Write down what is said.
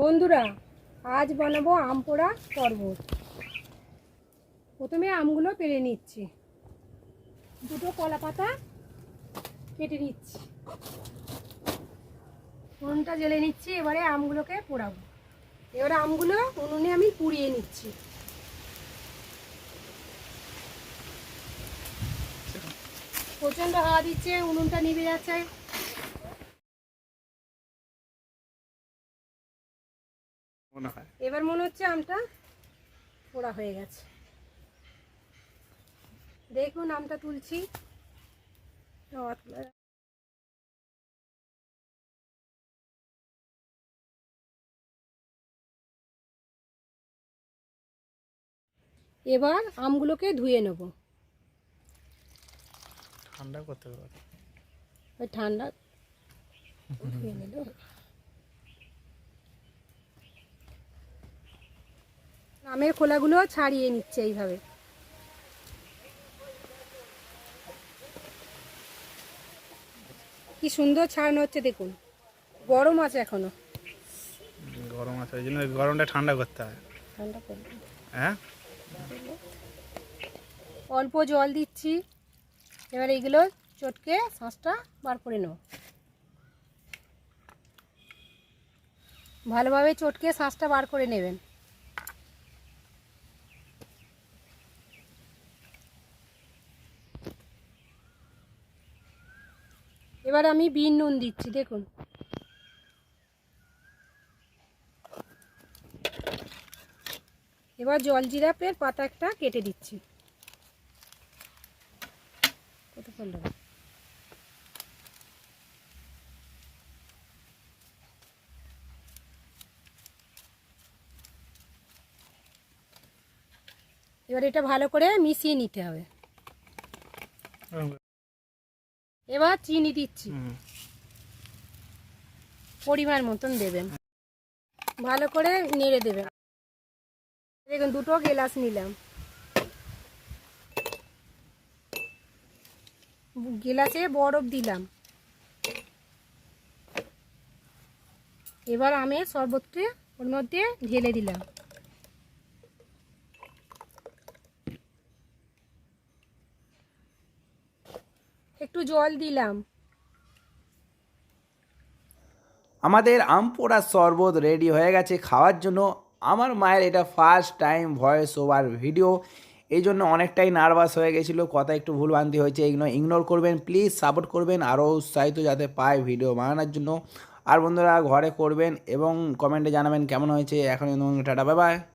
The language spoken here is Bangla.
বন্ধুরা, আজ বানাবো আম পোড়া শরবত প্রথমে আমগুলো পেরে নিচ্ছি। দুটো কলা পাতা কেটে নিচ্ছি। উনুনটা জ্বেলে নিচ্ছি, এবারে আমগুলোকে পোড়াবো। এবারে আমগুলো উনুনে আমি পুড়িয়ে নিচ্ছি। প্রচণ্ড হাওয়া দিচ্ছে, উনুনটা নিভে যাচ্ছে। মনে হয়। এবার মনে হচ্ছে আমটা পোড়া হয়ে গেছে। দেখুন আমটা তুলছি। এবার আমগুলোকে ধুয়ে নেব। ঠান্ডা করতে পারে ওই ঠান্ডা ধুয়ে নিল। আমের খোলাগুলো ছাড়িয়ে নিচ্ছে এইভাবে। কি সুন্দর ছাড়ানো হচ্ছে দেখুন। গরম আছে এখনও। গরম আছে ওই জন্য গরমটা ঠান্ডা করতে হয়। ঠান্ডা হ্যাঁ? অল্প জল দিচ্ছি। এবার এইগুলো চটকে শাঁসটা বার করে নেব। ভালোভাবে চটকে শাঁসটা বার করে নেবেন। এবার আমি বিন নুন দিচ্ছি, দেখুন। এবার জল জিরাপের পাতা একটা কেটে দিচ্ছি। কত পড়ল এবার এটা ভালো করে মিশিয়ে নিতে হবে। এবার চিনি দিচ্ছি। পরিমাণ মতন দেবেন। ভালো করে নেড়ে দেবেন। দেখুন দুটো গেলাস নিলাম। গেলাসে বরফ দিলাম। এবার আমের শরবতটা ওর মধ্যে ঢেলে দিলাম। একটু জল দিলাম। আমাদের আম পোড়া শরবত রেডি হয়ে গেছে খাওয়ার জন্য। আমার মায়ের এটা first time voice over video এই জন্য অনেকটাই নার্ভাস হয়ে গেছিল। কথা একটু ভুলভ্রান্তি হয়েছে এগুলো ইগনোর করবেন প্লিজ সাপোর্ট করবেন আরও উৎসাহিত যাতে পায় ভিডিও বানানোর জন্য। আর বন্ধুরা, ঘরে করবেন এবং কমেন্টে জানাবেন কেমন হয়েছে। এখন টাটা বাই